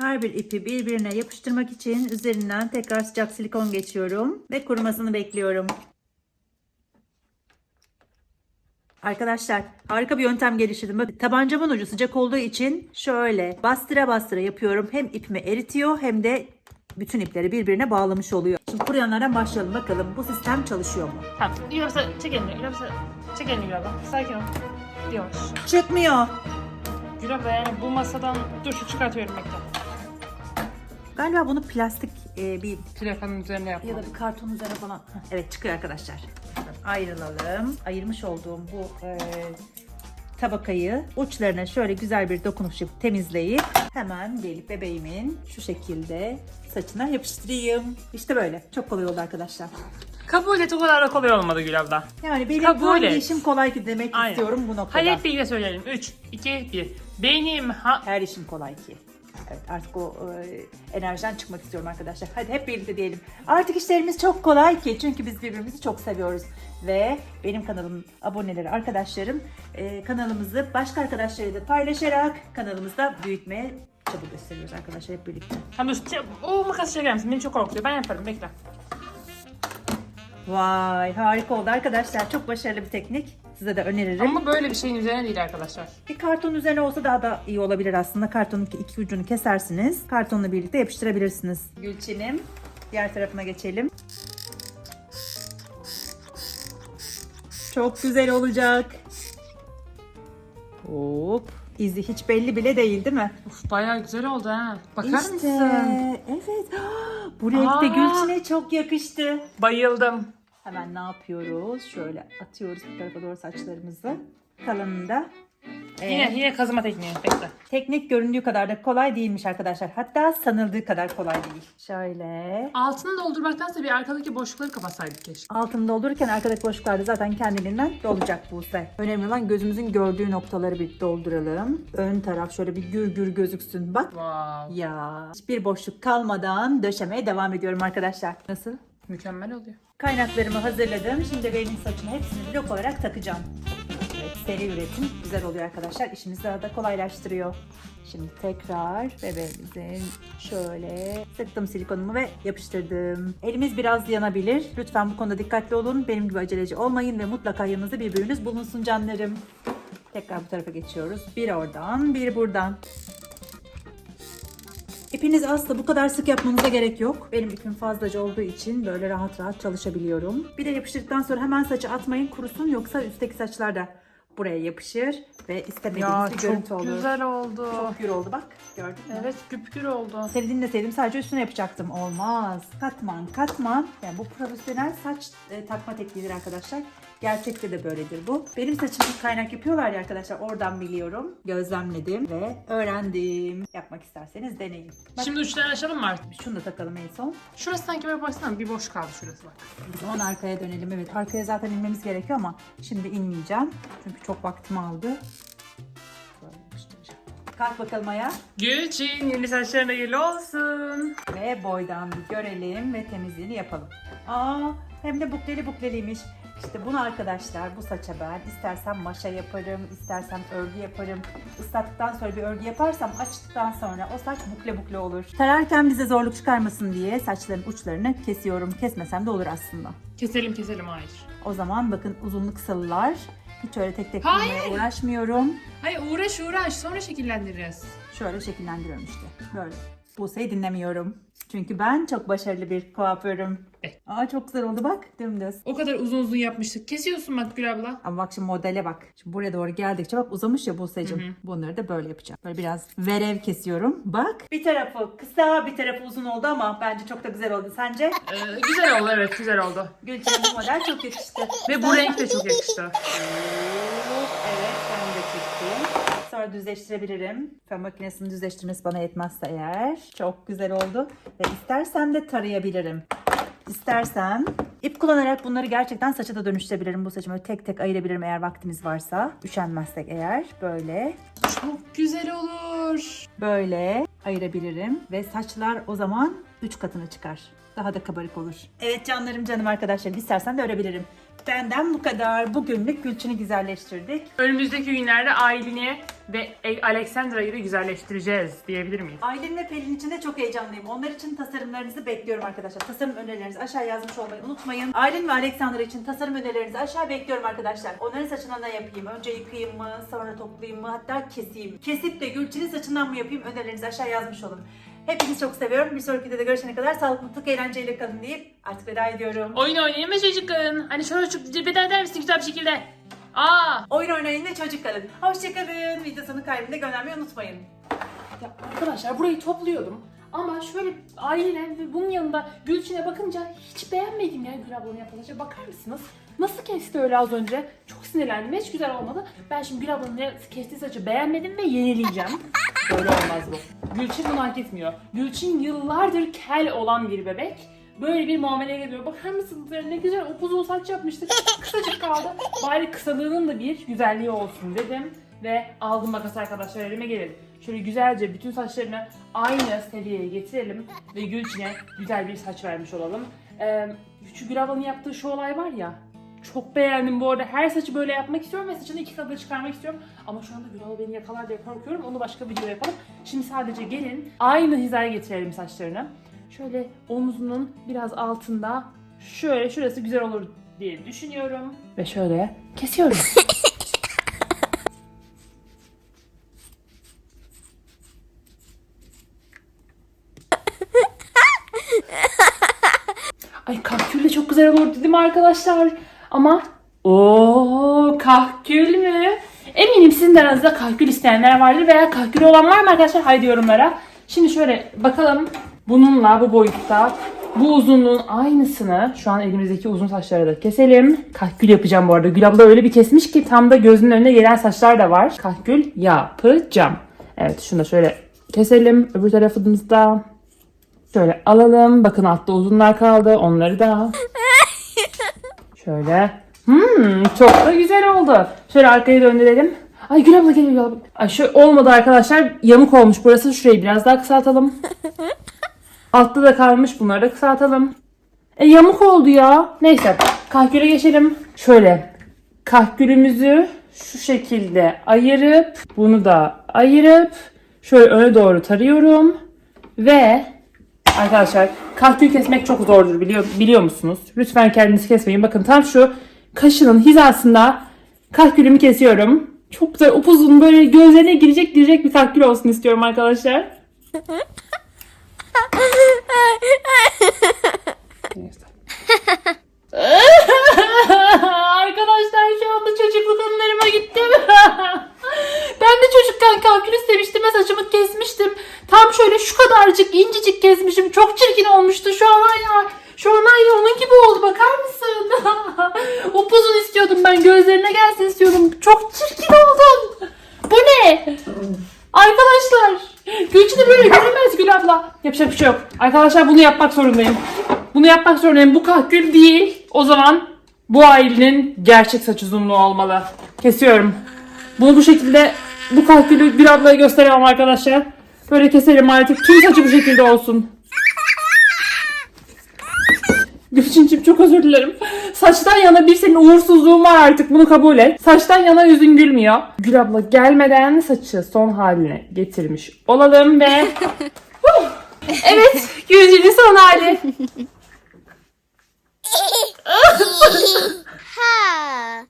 Her bir ipi birbirine yapıştırmak için üzerinden tekrar sıcak silikon geçiyorum ve kurumasını bekliyorum. Arkadaşlar harika bir yöntem geliştirdim. Bakın, tabancamın ucu sıcak olduğu için şöyle bastıra bastıra yapıyorum. Hem ipimi eritiyor hem de bütün ipleri birbirine bağlamış oluyor. Şimdi kuruyanlardan başlayalım bakalım bu sistem çalışıyor mu? Tamam. Sen çek elini. Sen çek elini. Sakin ol. Yavaş. Çıkmıyor. Gülabla yani bu masadan dur şu çıkartıyorum bekle. Galiba bunu plastik e, bir Plakanın üzerine yapma. ya da bir karton üzerine falan. Heh, Evet çıkıyor arkadaşlar. Ayrılalım. Ayırmış olduğum bu e, tabakayı uçlarına şöyle güzel bir dokunuş yapıp temizleyip hemen gelip bebeğimin şu şekilde saçına yapıştırayım. İşte böyle. Çok kolay oldu arkadaşlar. Kabul et o kadar da kolay olmadı Gülabla. Yani benim Kabul hangi et. işim kolay ki demek Aynen. istiyorum bu noktada. Hadi hep birlikte söyleyelim. 3, 2, 1. Benim ha... Her işim kolay ki. Evet artık o e, enerjiden çıkmak istiyorum arkadaşlar. Hadi hep birlikte diyelim. Artık işlerimiz çok kolay ki çünkü biz birbirimizi çok seviyoruz. Ve benim kanalımın aboneleri, arkadaşlarım e, kanalımızı başka arkadaşlarıyla paylaşarak kanalımızda büyütmeye çaba gösteriyoruz arkadaşlar hep birlikte. Çek- O makas çeker misin? Beni çok korkutuyor. Ben yaparım bekle. Vay harika oldu arkadaşlar. Çok başarılı bir teknik. Size de öneririm. Ama böyle bir şeyin üzerine değil arkadaşlar. Bir karton üzerine olsa daha da iyi olabilir aslında. Kartonun iki, ucunu kesersiniz. Kartonla birlikte yapıştırabilirsiniz. Gülçin'im diğer tarafına geçelim. Çok güzel olacak. Hop. İzi hiç belli bile değil değil mi? Uf bayağı güzel oldu ha. Bakar işte. mısın? Evet. Bu renkte Aa. Gülçin'e çok yakıştı. Bayıldım. Hemen ne yapıyoruz? Şöyle atıyoruz bu tarafa doğru saçlarımızı. Kalanında. Ee, Yine yine kazıma tekniği. Bekle. Teknik göründüğü kadar da kolay değilmiş arkadaşlar. Hatta sanıldığı kadar kolay değil. Şöyle. Altını doldurmaktansa bir arkadaki boşlukları kapatsaydık keşke. Altını doldururken arkadaki boşluklarda zaten kendiliğinden dolacak bu ise. Önemli olan gözümüzün gördüğü noktaları bir dolduralım. Ön taraf şöyle bir gür gür gözüksün. Bak. Wow. Ya hiçbir boşluk kalmadan döşemeye devam ediyorum arkadaşlar. Nasıl? Mükemmel oluyor. Kaynaklarımı hazırladım. Şimdi benim saçını hepsini blok olarak takacağım. Evet, seri üretim güzel oluyor arkadaşlar. İşimizi daha da kolaylaştırıyor. Şimdi tekrar bebeğimizin şöyle sıktım silikonumu ve yapıştırdım. Elimiz biraz yanabilir. Lütfen bu konuda dikkatli olun. Benim gibi aceleci olmayın ve mutlaka yanınızda bir büyüğünüz bulunsun canlarım. Tekrar bu tarafa geçiyoruz. Bir oradan, bir buradan. İpiniz asla bu kadar sık yapmanıza gerek yok. Benim ipim fazlaca olduğu için böyle rahat rahat çalışabiliyorum. Bir de yapıştırdıktan sonra hemen saçı atmayın kurusun yoksa üstteki saçlar da buraya yapışır ve istemediğiniz bir görüntü çok olur. güzel oldu. Çok gür oldu bak gördün mü? Evet güpgür oldu. Sevdiğini de sevdim sadece üstüne yapacaktım. Olmaz. Katman katman. Yani bu profesyonel saç e, takma tekniğidir arkadaşlar. Gerçekte de böyledir bu. Benim saçımı kaynak yapıyorlar ya arkadaşlar oradan biliyorum. Gözlemledim ve öğrendim. Yapmak isterseniz deneyin. Bak Şimdi uçlarını açalım mı artık? şunu da takalım en son. Şurası sanki böyle baksana bir boş kaldı şurası bak. O zaman arkaya dönelim. Evet arkaya zaten inmemiz gerekiyor ama şimdi inmeyeceğim. Çünkü çok vaktimi aldı. Kalk bakalım ayağa. Gülçin yeni saçlarına hayırlı olsun. Ve boydan bir görelim ve temizliğini yapalım. Aa hem de bukleli bukleliymiş. İşte bunu arkadaşlar bu saça ben istersem maşa yaparım, istersem örgü yaparım. Islattıktan sonra bir örgü yaparsam açtıktan sonra o saç bukle bukle olur. Tararken bize zorluk çıkarmasın diye saçların uçlarını kesiyorum. Kesmesem de olur aslında. Keselim keselim hayır. O zaman bakın uzunlu kısalılar. Hiç öyle tek tek Hayır. bulmaya uğraşmıyorum. Hayır uğraş uğraş sonra şekillendiririz. Şöyle şekillendiriyorum işte. Böyle. Buse'yi dinlemiyorum. Çünkü ben çok başarılı bir kuaförüm. Eh. Aa çok güzel oldu bak dümdüz. O kadar uzun uzun yapmıştık. Kesiyorsun bak Gül abla. Ama bak şimdi modele bak. Şimdi buraya doğru geldikçe bak uzamış ya Buse'cim. Bunları da böyle yapacağım. Böyle biraz verev kesiyorum. Bak. Bir tarafı kısa bir tarafı uzun oldu ama bence çok da güzel oldu. Sence? Ee, güzel oldu evet güzel oldu. Gülçin'in bu model çok yakıştı. Ve bu renk de çok yakıştı. Evet ben de çektim. Sonra düzleştirebilirim. Fön makinesinin düzleştirmesi bana yetmezse eğer. Çok güzel oldu. Ve istersen de tarayabilirim. İstersem ip kullanarak bunları gerçekten saça da dönüştürebilirim. Bu saçımı tek tek ayırabilirim eğer vaktimiz varsa. Üşenmezsek eğer. Böyle. Çok güzel olur. Böyle ayırabilirim. Ve saçlar o zaman 3 katına çıkar. Daha da kabarık olur. Evet canlarım canım arkadaşlarım. İstersen de örebilirim. Benden bu kadar. Bugünlük Gülçin'i güzelleştirdik. Önümüzdeki günlerde Aylin'i ve Alexandra'yı da güzelleştireceğiz diyebilir miyiz? Aylin ve Pelin için de çok heyecanlıyım. Onlar için tasarımlarınızı bekliyorum arkadaşlar. Tasarım önerilerinizi aşağı yazmış olmayı unutmayın. Aylin ve Alexander için tasarım önerilerinizi aşağı bekliyorum arkadaşlar. Onların saçına ne yapayım? Önce yıkayayım mı? Sonra toplayayım mı? Hatta keseyim. Kesip de Gülçin'in saçından mı yapayım? Önerilerinizi aşağı yazmış olun. Hepinizi çok seviyorum. Bir sonraki videoda görüşene kadar sağlıklı, mutlu, eğlenceyle kalın deyip artık veda ediyorum. Oyun oynayın ve çocuk kalın. Hani şöyle çok veda eder misin güzel bir şekilde? Aa! Oyun oynayın ve çocuk kalın. Hoşçakalın. Video sonu kalbinde göndermeyi unutmayın. Ya arkadaşlar burayı topluyordum. Ama şöyle Aylin'e ve bunun yanında Gülçin'e bakınca hiç beğenmedim ya Gül ablanın şey. Bakar mısınız? Nasıl kesti öyle az önce? Çok sinirlendim. Hiç güzel olmadı. Ben şimdi Gül ablanın kestiği saçı beğenmedim ve yenileyeceğim. Böyle olmaz bu. Gülçin bunu hak etmiyor. Gülçin yıllardır kel olan bir bebek. Böyle bir muameleye geliyor. Bakar mısınız? Ne güzel upuzun saç yapmıştık. Kısacık kaldı. Bari kısalığının da bir güzelliği olsun dedim. Ve aldım makas arkadaşlar elime gelin. Şöyle güzelce bütün saçlarını aynı seviyeye getirelim. Ve Gülçin'e güzel bir saç vermiş olalım. Ee, şu Gül yaptığı şu olay var ya. Çok beğendim bu arada. Her saçı böyle yapmak istiyorum ve saçını iki katına çıkarmak istiyorum. Ama şu anda Gül abla beni yakalar diye korkuyorum. Onu başka video yapalım. Şimdi sadece gelin aynı hizaya getirelim saçlarını. Şöyle omzunun biraz altında şöyle şurası güzel olur diye düşünüyorum. Ve şöyle kesiyorum. Ay kahkül de çok güzel olur dedim arkadaşlar. Ama o kahkül mü? Eminim sizin de aranızda kahkül isteyenler vardır veya kahkül olan var mı arkadaşlar? Haydi yorumlara. Şimdi şöyle bakalım bununla bu boyutta bu uzunluğun aynısını şu an elimizdeki uzun saçları da keselim. Kahkül yapacağım bu arada. Gül abla öyle bir kesmiş ki tam da gözünün önüne gelen saçlar da var. Kahkül yapacağım. Evet şunu da şöyle keselim. Öbür tarafımızda Şöyle alalım. Bakın altta uzunlar kaldı. Onları da. Şöyle. Hmm, çok da güzel oldu. Şöyle arkaya döndürelim. Ay Gül abla geliyor Gül abla. Ay şu olmadı arkadaşlar. Yamuk olmuş burası. Şurayı biraz daha kısaltalım. Altta da kalmış. Bunları da kısaltalım. E yamuk oldu ya. Neyse. Kahküle geçelim. Şöyle. Kahkülümüzü şu şekilde ayırıp bunu da ayırıp şöyle öne doğru tarıyorum. Ve Arkadaşlar kahkül kesmek çok zordur biliyor, biliyor musunuz? Lütfen kendiniz kesmeyin. Bakın tam şu kaşının hizasında kahkülümü kesiyorum. Çok güzel upuzun böyle gözlerine girecek girecek bir kahkül olsun istiyorum arkadaşlar. Neyse. Arkadaşlar şu anda çocukluk anılarıma gittim. ben de çocukken kalkül istemiştim ve saçımı kesmiştim. Tam şöyle şu kesmişim. Çok çirkin olmuştu şu an ya. Şu an aynı onun gibi oldu bakar mısın? Upuzun istiyordum ben gözlerine gelsin istiyordum. Çok çirkin oldun. Bu ne? Arkadaşlar Gülçin'e böyle görünmez Gül abla. Yapacak bir şey yok. Arkadaşlar bunu yapmak zorundayım. Bunu yapmak zorundayım. Bu kahkül değil. O zaman bu ailenin gerçek saç uzunluğu olmalı. Kesiyorum. Bunu bu şekilde bu kahkülü bir ablaya gösteremem arkadaşlar. Böyle keselim artık. Tüm saçı bu şekilde olsun. Gülçin'cim çok özür dilerim. Saçtan yana bir senin uğursuzluğun var artık bunu kabul et. Saçtan yana yüzün gülmüyor. Gül abla gelmeden saçı son haline getirmiş olalım ve... Evet Gülçin'in son hali. Ha.